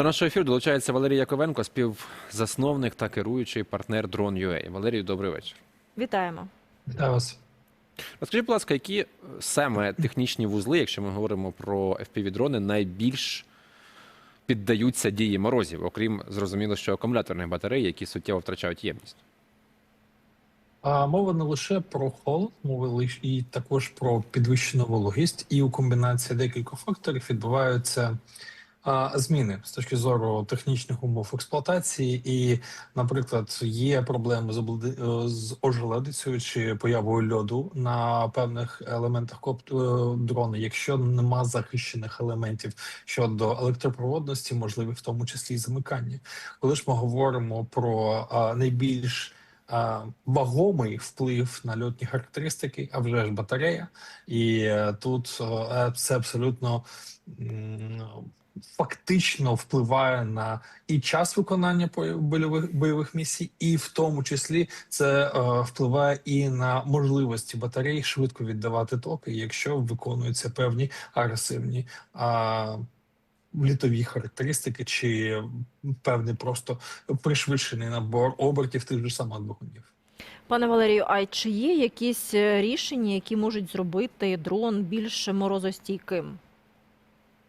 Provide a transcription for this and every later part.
До нашого ефіру долучається Валерій Яковенко, співзасновник та керуючий партнер Drone.ua. Валерію, добрий вечір. Вітаємо. Вітаю вас. Розкажіть, будь ласка, які саме технічні вузли, якщо ми говоримо про FPV-дрони, найбільш піддаються дії морозів, окрім зрозуміло, що акумуляторних батарей, які суттєво втрачають ємність? А мова не лише про холод, мова лише і також про підвищену вологість, і у комбінації декількох факторів відбуваються зміни з точки зору технічних умов експлуатації. І, наприклад, є проблеми з, облади- е, з ожеледицею чи появою льоду на певних елементах коп- е, якщо нема захищених елементів щодо електропроводності, можливі в тому числі і замикання. Коли ж ми говоримо про найбільш вагомий вплив на льотні характеристики, а вже ж батарея, і е, тут це абсолютно фактично впливає на і час виконання бойових бойових місій, і в тому числі це е, впливає і на можливості батарей швидко віддавати токи, якщо виконуються певні агресивні. А, літові характеристики чи певний просто пришвидшений набор обертів тих же самих двигунів. Пане Валерію, а чи є якісь е, рішення, які можуть зробити дрон більш морозостійким?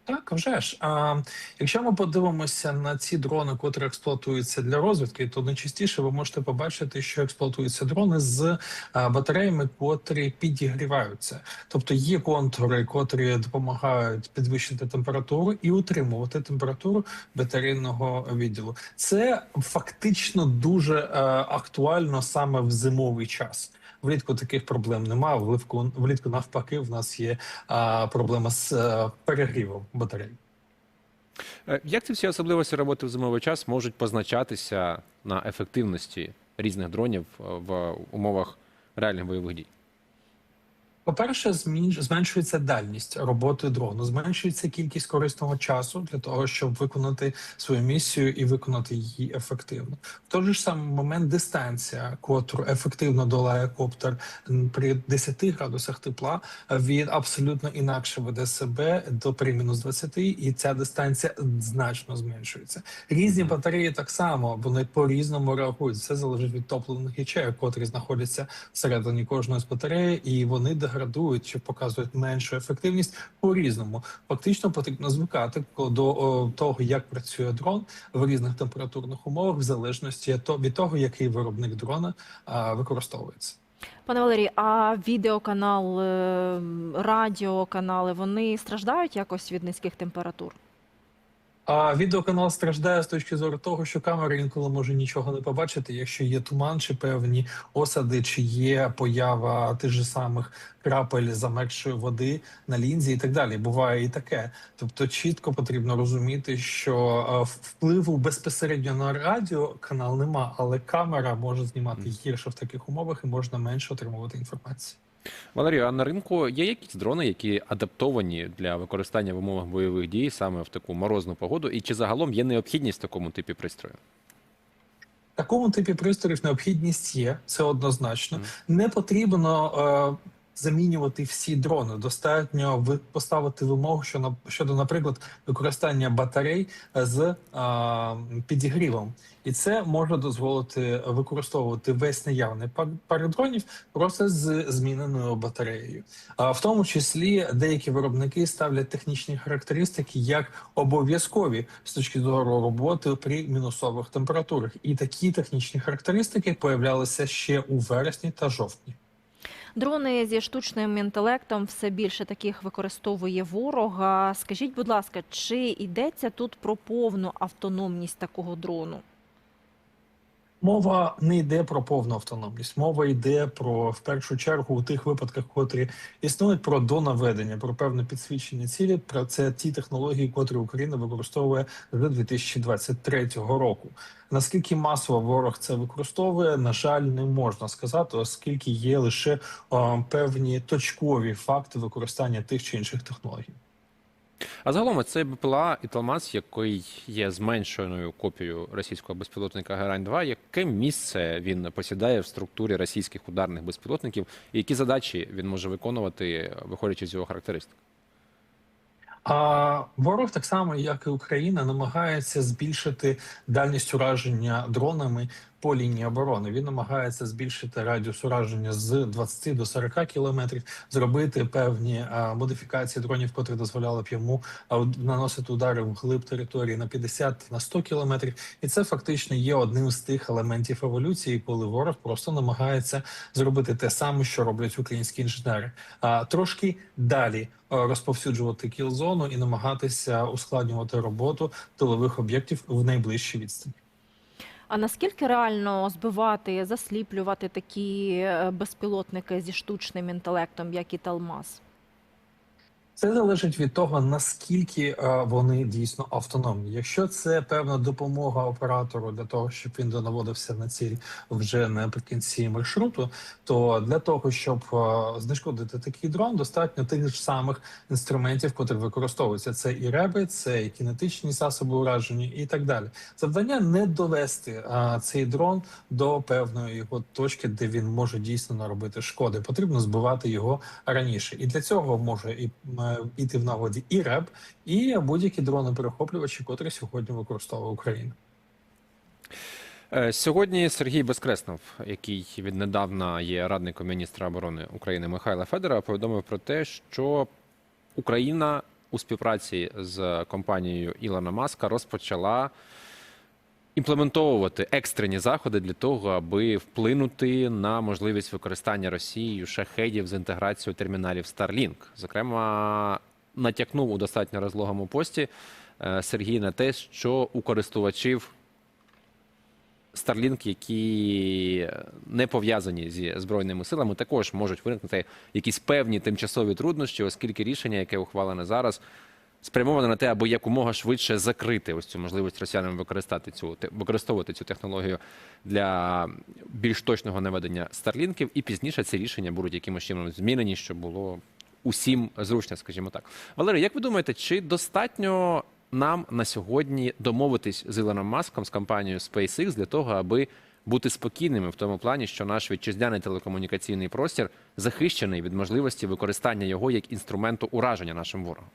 Так, вже ж. А, якщо ми подивимося на ці дрони, котрі експлуатуються для розвідки, то найчастіше ви можете побачити, що експлуатуються дрони з а, батареями, котрі підігріваються. Тобто є контури, котрі допомагають підвищити температуру і утримувати температуру батарейного відділу. Це фактично дуже е, актуально саме в зимовий час. Влітку таких проблем немає. Влітку, влітку навпаки, в нас є а, проблема з а, перегрівом батарей. Е, Як ці всі особливості роботи в зимовий час можуть позначатися на ефективності різних дронів е, в умовах реальних бойових дій? По-перше, зменшується дальність роботи дрону, зменшується кількість корисного часу для того, щоб виконати свою місію і виконати її ефективно. В той же самий момент дистанція, котру ефективно долає коптер при 10 градусах тепла, він абсолютно інакше веде себе до при мінус 20, і ця дистанція значно зменшується. Різні батареї так само вони по-різному реагують. Це залежить від топливних ячеїв, котрі знаходяться всередині кожної з батареї, і вони деградують чи показують меншу ефективність по-різному. Фактично потрібно звикати до того, як працює дрон в різних температурних умовах, в залежності від того, який виробник дрона використовується. Пане Валерій, а відеоканал, е, радіоканали вони страждають якось від низьких температур? А відеоканал страждає з точки зору того, що камера інколи може нічого не побачити, якщо є туман, чи певні осади, чи є поява тих же самих крапель замерзшої води на лінзі, і так далі. Буває і таке. Тобто, чітко потрібно розуміти, що е, впливу безпосередньо на радіоканал нема, але камера може знімати гірше в таких умовах і можна менше отримувати інформації. Валерію, а на ринку є якісь дрони, які адаптовані для використання в умовах бойових дій саме в таку морозну погоду, і чи загалом є необхідність в такому типі пристрою? Такому типі пристроїв необхідність є, це однозначно. Не потрібно е, замінювати всі дрони. Достатньо ви поставити вимогу, щодо, наприклад, використання батарей з е, підігрівом, і це може дозволити використовувати весь наявний пар- дронів просто з зміненою батареєю. А в тому числі деякі виробники ставлять технічні характеристики як обов'язкові з точки зору роботи при мінусових температурах. І такі технічні характеристики появлялися ще у вересні та жовтні. Дрони зі штучним інтелектом все більше таких використовує ворога. Скажіть, будь ласка, чи йдеться тут про повну автономність такого дрону? Мова не йде про повну автономність. Мова йде про в першу чергу у тих випадках, котрі існують про донаведення, про певне підсвічення цілі. Про це ті технології, котрі Україна використовує з 2023 року. Наскільки масово ворог це використовує, на жаль, не можна сказати, оскільки є лише е, певні точкові факти використання тих чи інших технологій. А загалом це БПЛА і Талмац, який є зменшеною копією російського безпілотника Герань-2, яке місце він посідає в структурі російських ударних безпілотників, і які задачі він може виконувати, виходячи з його характеристик? А ворог так само, як і Україна, намагається збільшити дальність ураження дронами по лінії оборони. Він намагається збільшити радіус ураження з 20 до 40 кілометрів, зробити певні а, модифікації дронів, котрі дозволяли б йому а, наносити удари в глиб території на 50 на 100 кілометрів. І це фактично є одним з тих елементів еволюції, коли ворог просто намагається зробити те саме, що роблять українські інженери. А трошки далі е, розповсюджувати кілзону і намагатися ускладнювати роботу тилових об'єктів в найближчій відстані. А наскільки реально збивати, засліплювати такі е, безпілотники зі штучним інтелектом, як і Талмаз? Це залежить від того, наскільки е, вони дійсно автономні. Якщо це певна допомога оператору для того, щоб він донаводився на ціль вже наприкінці маршруту, то для того, щоб е, знешкодити такий дрон, достатньо тих ж самих інструментів, котрі використовуються. Це і реби, це і кінетичні засоби ураження, і так далі. Завдання не довести е, цей дрон до певної його точки, де він може дійсно наробити шкоди. Потрібно збивати його раніше, і для цього може і м, іти в нагоді і РЕБ, і будь-які дрони-перехоплювачі, котрі сьогодні використовує Україна. Е, Сьогодні Сергій Безкреснов, який віднедавна є радником міністра оборони України Михайла Федора, повідомив про те, що Україна у співпраці з компанією Ілона Маска розпочала імплементовувати екстрені заходи для того, аби вплинути на можливість використання Росією шахедів з інтеграцією терміналів Starlink. Зокрема, натякнув у достатньо розлогому пості е, Сергій на те, що у користувачів Starlink, які не пов'язані зі збройними силами, також можуть виникнути якісь певні тимчасові труднощі, оскільки рішення, яке ухвалене зараз, спрямоване на те, аби якомога швидше закрити ось цю можливість росіянам використати цю використовувати цю технологію для більш точного наведення старлінків, і пізніше ці рішення будуть якимось чином змінені, щоб було усім зручно, скажімо так. Валерій, як ви думаєте, чи достатньо нам на сьогодні домовитись з Ілоном Маском з компанією SpaceX для того, аби бути спокійними в тому плані, що наш вітчизняний телекомунікаційний простір захищений від можливості використання його як інструменту ураження нашим ворогом?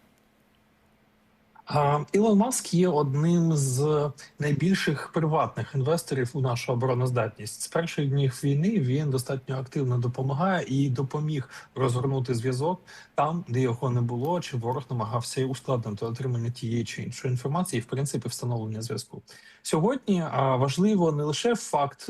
Ілон Маск є одним з найбільших приватних інвесторів у нашу обороноздатність. З перших днів війни він достатньо активно допомагає і допоміг розгорнути зв'язок там, де його не було, чи ворог намагався ускладнити отримання тієї чи іншої інформації, і, в принципі, встановлення зв'язку. Сьогодні важливо не лише факт.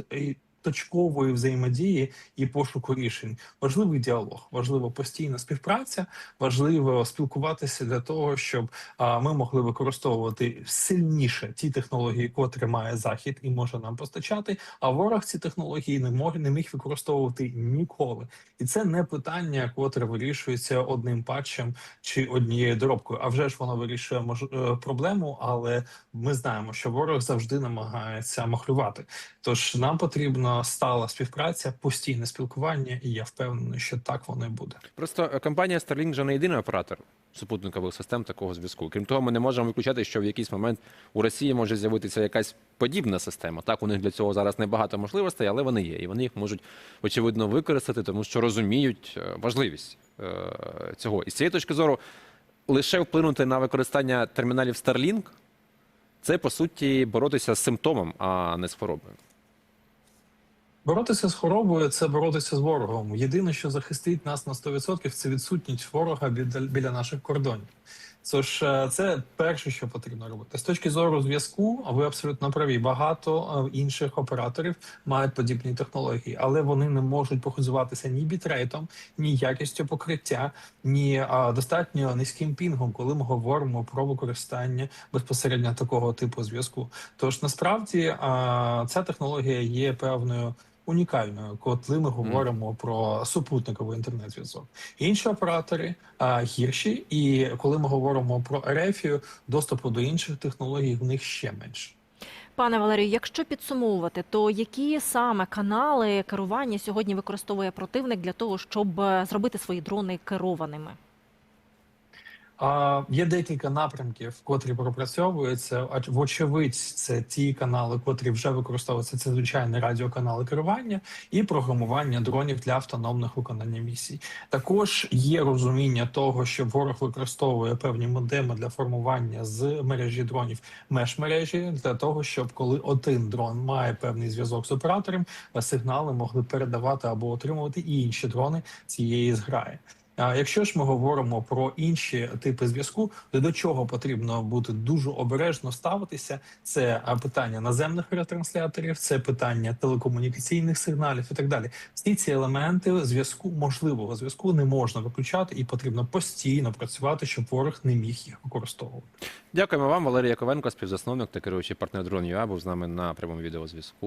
Точкової взаємодії і пошуку рішень важливий діалог, важлива постійна співпраця, важливо спілкуватися для того, щоб а, ми могли використовувати сильніше ті технології, котрі має захід і може нам постачати. А ворог ці технології не може не міг використовувати ніколи. І це не питання, котре вирішується одним патчем чи однією доробкою. А вже ж воно вирішує мож... е, проблему, але ми знаємо, що ворог завжди намагається махлювати. Тож нам потрібна стала співпраця, постійне спілкування, і я впевнений, що так воно і буде. Просто е, компанія Starlink вже не єдиний оператор супутникових систем такого зв'язку. Крім того, ми не можемо виключати, що в якийсь момент у Росії може з'явитися якась подібна система. Так, у них для цього зараз небагато можливостей, але вони є, і вони їх можуть очевидно використати, тому що розуміють е, важливість е, цього. І з цієї точки зору лише вплинути на використання терміналів Starlink – це по суті боротися з симптомом, а не з хворобою. Боротися з хворобою це боротися з ворогом. Єдине, що захистить нас на 100% – це відсутність ворога біля, наших кордонів. Тож е, це перше, що потрібно робити. З точки зору зв'язку, а ви абсолютно праві. Багато е, інших операторів мають подібні технології, але вони не можуть похизуватися ні бітрейтом, ні якістю покриття, ні а, достатньо низьким пінгом, коли ми говоримо про використання безпосередньо такого типу зв'язку. Тож насправді ця технологія є певною. Унікальною, коли ми говоримо про супутниковий інтернет-зв'язок. Інші оператори а, гірші, і коли ми говоримо про ерефію, доступу до інших технологій в них ще менше. Пане Валерію, якщо підсумовувати, то які саме канали керування сьогодні використовує противник для того, щоб е, зробити свої дрони керованими? А, є декілька напрямків, котрі пропрацьовуються. А вочевидь, це ті канали, котрі вже використовуються. Це звичайні радіоканали керування і програмування дронів для автономних виконання місій. Також є розуміння того, що ворог використовує певні модеми для формування з мережі дронів меж мережі для того, щоб коли один дрон має певний зв'язок з оператором, сигнали могли передавати або отримувати і інші дрони цієї зграї. А якщо ж ми говоримо про інші типи зв'язку, то до чого потрібно бути дуже обережно ставитися, це питання наземних ретрансляторів, це питання телекомунікаційних сигналів і так далі. Всі ці елементи зв'язку, можливого зв'язку, не можна виключати, і потрібно постійно працювати, щоб ворог не міг їх використовувати. Дякуємо вам, Валерій Яковенко, співзасновник та керуючий партнер Drone.ua, був з нами на прямому відеозв'язку.